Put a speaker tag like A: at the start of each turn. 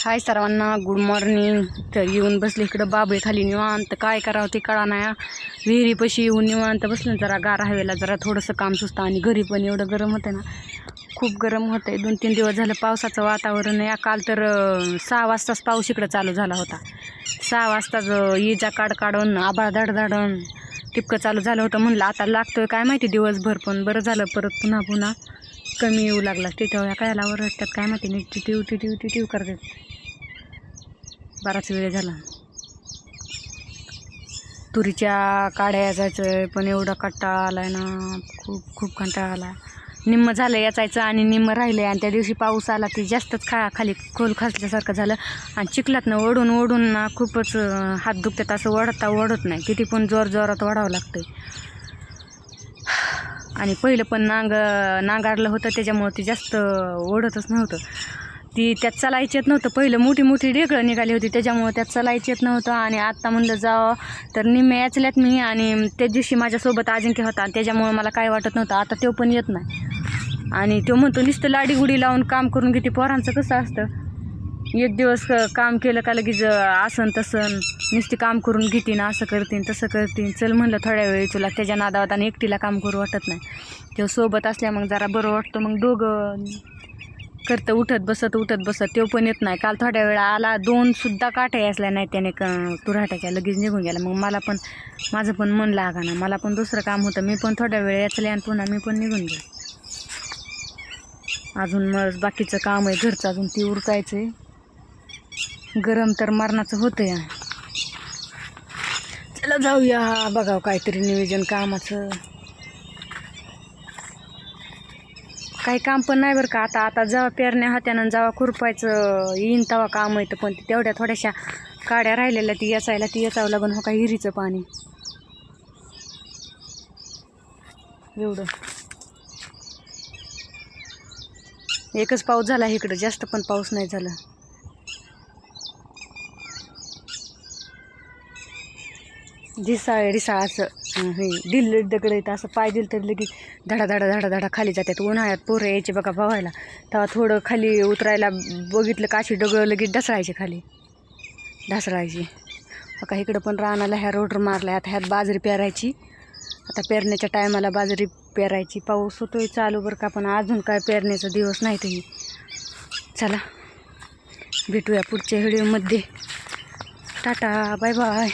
A: हाय सर्वांना good morning तर येऊन बसले इकडं बाबळे खाली निवांत. काय करावं ते कळा नाही विहिरीपाशी येऊन निवांत बसलं. जरा गार हवेला जरा थोडंसं काम सुचतं आणि घरी पण एवढं गरम होतं ना. खूप गरम होतं आहे दोन तीन दिवस झालं पावसाचं वातावरण या काल तर सहा वाजताच पाऊस इकडं चालू झाला होता. सहा वाजताच येजा काढ काढून आभाळ धडधडून टिपकं चालू झालं होतं. म्हणलं आता लागतोय काय माहिती दिवसभर पण. बरं झालं परत पुन्हा पुन्हा कमी येऊ लागला. टिटवल्या कायला ओरडतात. काय माहिती नाही टिटिव टिटिव टिटिव करतात. बराच वेळ झाला. तुरीच्या काड्या जायचं पण एवढा कंटाळा आलाय ना खूप खूप कंटाळा आला. निम्म झालं याचायचं आणि निम्म राहिलं आणि त्या दिवशी पाऊस आला ते जास्तच खा खाली खोल खासल्यासारखं झालं. आणि चिखलातनं ओढून ओढून ना खूपच हात दुखतात. असं ओढता ओढत नाही. किती पण जोर जोरात ओढावं लागतं आणि पहिलं पण नांग नांगारलं होतं. त्याच्यामुळं ते जास्त ओढतच नव्हतं. ती त्यात चालायची येत नव्हतं. पहिलं मोठी मोठी ढेकळं निघाली होती त्याच्यामुळं त्यात चालायची येत नव्हतं. आणि आत्ता म्हणलं जावं तर निम्मे याचल्यात मी आणि त्या दिवशी माझ्यासोबत अजिंक्य होता. आणि त्याच्यामुळं मला काय वाटत नव्हतं. आता तो पण येत नाही. आणि तो म्हणतो नुसतं लाडीगुडी लावून काम करून घेते. पोरांचं कसं असतं? एक दिवस क- काम केलं का लगेच आसन तसन. नुसती काम करून घेतीन असं करतीन तसं करतीन. चल म्हणलं थोड्या वेळी तुला त्याच्या नादावात आणि एकटीला काम करू वाटत नाही. तेव्हा सोबत असल्या मग जरा बरं वाटतं. मग दोघं करतं उठत बसत उठत बसत तो पण येत नाही. काल थोड्या वेळा आला दोन सुद्धा काठ्या असल्या नाही त्याने क तुराट्याच्या लगेच निघून गेला. मग मला पण माझं पण मन लागा ना मला पण दुसरं काम होतं. मी पण थोड्या वेळ याचले आणि पुन्हा मी पण निघून गेले. अजून मग बाकीचं काम आहे घरचं अजून ती उरकायचं आहे गरम तर मरणाचं होतं या चला जाऊया. बघावं काहीतरी नियोजन कामाचं. काही काम पण नाही बरं का. आता आता जेव्हा पेरण्या हात्यानं जेव्हा खुरपायचं येईन तेव्हा काम येतं पण ते तेवढ्या थोड्याशा काड्या राहिलेल्या ती याचायला ती याचावं लागून हो का हिरीचं पाणी. एवढं. एकच पाऊस झाला इकडं जास्त पण पाऊस नाही झाला. दिसाळ रिसाळ असं. हे दिल दगड येतं असं पाय दिलं तर लगेच धडा धडा धडा धडा खाली जातात. उन्हाळ्यात पोरं यायचे बघा पवायला तेव्हा थोडं खाली उतरायला बघितलं का अशी लगेच ढसळायचे खाली. ढसळायची. बघा इकडं पण रानाला ह्या रोडर मारला आता ह्यात बाजरी पेरायची. आता पेरण्याच्या टायमाला बाजरी पेरायची. पाऊस होतोय चालू बरं का पण अजून काय पेरण्याचा दिवस नाही तरी. चला भेटूया पुढच्या व्हिडिओमध्ये टाटा बाय बाय.